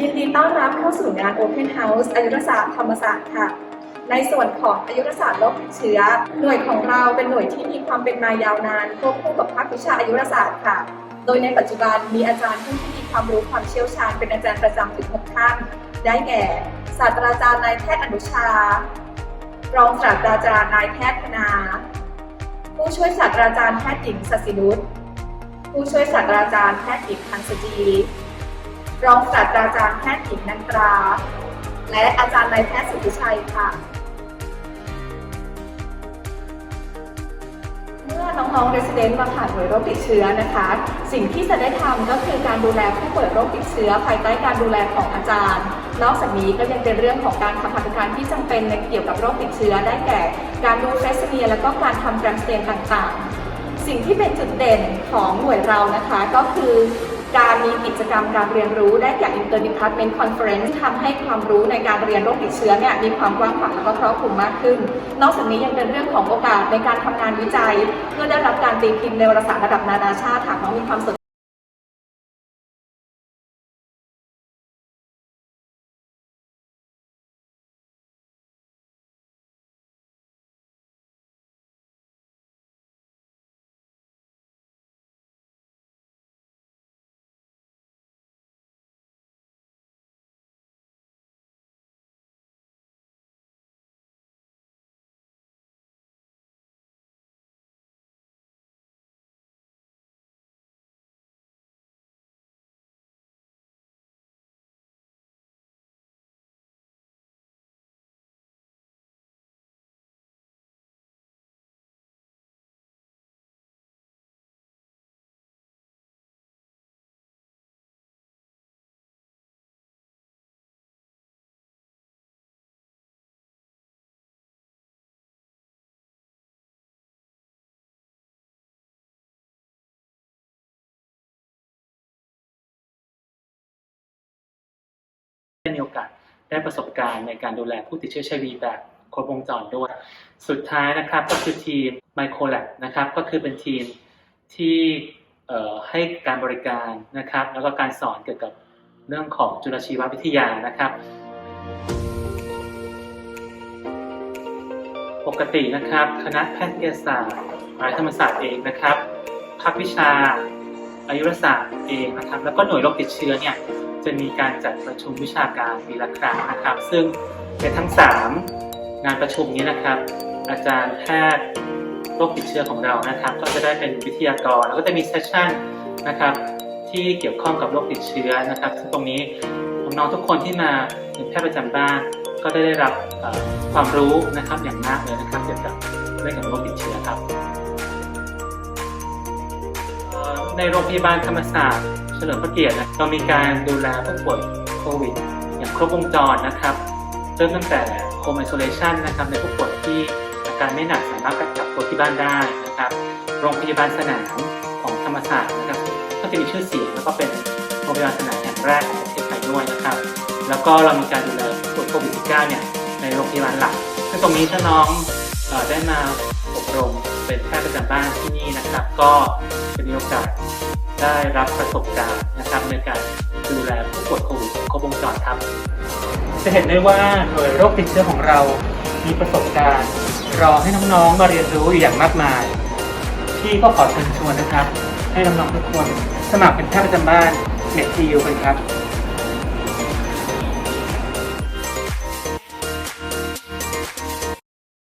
ยินดีต้อนรับเข้าสู่งาน Open House อายุรศาสตร์ธรรมศาสตร์ค่ะ ในส่วนของอายุรศาสตร์โรคติดเชื้อ หน่วยของเราเป็นหน่วยที่มีความเป็นมายาวนานควบคู่กับภาควิชาอายุรศาสตร์ค่ะ โดยในปัจจุบันมีอาจารย์ผู้ที่มีความรู้ความเชี่ยวชาญ เป็นอาจารย์ประจำถึง6ท่าน ได้แก่ ศาสตราจารย์นายแพทย์อนุชา รองศาสตราจารย์นายแพทย์ธนา ผู้ช่วยศาสตราจารย์แพทย์หญิงสศินุชผู้ช่วยศาสตราจารย์แพทย์หญิงพันสจี รองศาสตราจารย์แพทย์หญิงนันตรา และอาจารย์นายแพทย์สุทธิชัยค่ะ เมื่อน้องๆ resident มาผ่านหน่วยโรคติดเชื้อนะคะ สิ่งที่จะได้ทำก็คือการดูแลผู้ป่วยโรคติดเชื้อ ภายใต้การดูแลของอาจารย์ นอกจากนี้ก็ยังเป็นเรื่องของการทำพัฒการที่จำเป็นในเกี่ยวกับโรคติดเชื้อได้แก่ การดูเฟสเนียแล้วก็การทำแกรมสเตนต่างๆ สิ่งที่เป็นจุดเด่นของหน่วยเรานะคะก็คือ การมีกิจกรรมการเรียนรู้ได้แก่ Interdepartment Conference ทำให้ความรู้ในการเรียนโรคติดเชื้อเนี่ยมีความกว้างขวางและก็ครอบคลุมมากขึ้น นอกจากนี้ยังเป็นเรื่องของโอกาสในการทำงานวิจัย เพื่อได้รับการตีพิมพ์ในวารสารระดับนานาชาติหากน้องมีความสน ได้ประสบการณ์ในการดูแลผู้ติดเชื้อชวีแบบครบวงจรด้วย สุดท้ายนะครับก็คือทีม Microlab นะครับก็คือเป็นทีมที่ให้การบริการนะครับ แล้วก็การสอนเกี่ยวกับเรื่องของจุลชีววิทยานะครับ ปกตินะครับ คณะแพทยศาสตร์มหาวิทยาลัยธรรมศาสตร์เองนะครับภาควิชาอายุรศาสตร์เองนะครับ แล้วก็หน่วยโรคติดเชื้อเนี่ย จะมีการจัดประชุมวิชาการปีละครั้งนะครับ ซึ่งในทั้ง 3 งานประชุมนี้นะครับ อาจารย์แพทย์โรคติดเชื้อของเรานะครับ ก็จะได้เป็นวิทยากรแล้วก็จะมีเซสชั่นนะครับที่เกี่ยวข้องกับโรคติดเชื้อนะครับซึ่งตรงนี้น้องๆทุกคนที่มาเป็นแพทย์ประจำบ้านก็ได้ได้รับความรู้นะครับอย่างมากเลยนะครับเกี่ยวกับเรื่องของโรคติดเชื้อครับในโรงพยาบาลธรรมศาสตร์ เฉลิมพระเกียรตินะเรามีการดูแลผู้ป่วยโควิด อย่างครบวงจรนะครับ เริ่มตั้งแต่ home isolation นะครับในผู้ป่วยที่อาการไม่หนักสามารถกักตัวที่บ้านได้นะครับ โรงพยาบาลสนามของธรรมศาสตร์นะครับก็จะมีชื่อเสียงแล้วก็เป็นโรงพยาบาลสนามแห่งแรกของประเทศไทยด้วยนะครับ แล้วก็เรามีการดูแลผู้ป่วยโควิด -19 เนี่ยในโรงพยาบาลหลักซึ่งตรงนี้ถ้าน้องได้มาอบรมเป็นแพทย์ประจำบ้านที่นี่นะครับ ก็จะมีโอกาส ได้รับประสบการณ์นะครับในการดูแลผู้ป่วยโควิดครบวงจรครับ จะเห็นได้ว่าหน่วยโรคติดเชื้อของเรามีประสบการณ์รอให้น้องๆมาเรียนรู้อยู่อย่างมากมาย พี่ก็ขอเชิญชวนนะครับ ให้น้องๆทุกคนสมัครเป็นแพทย์ประจำบ้านเน็ตทียูกันครับ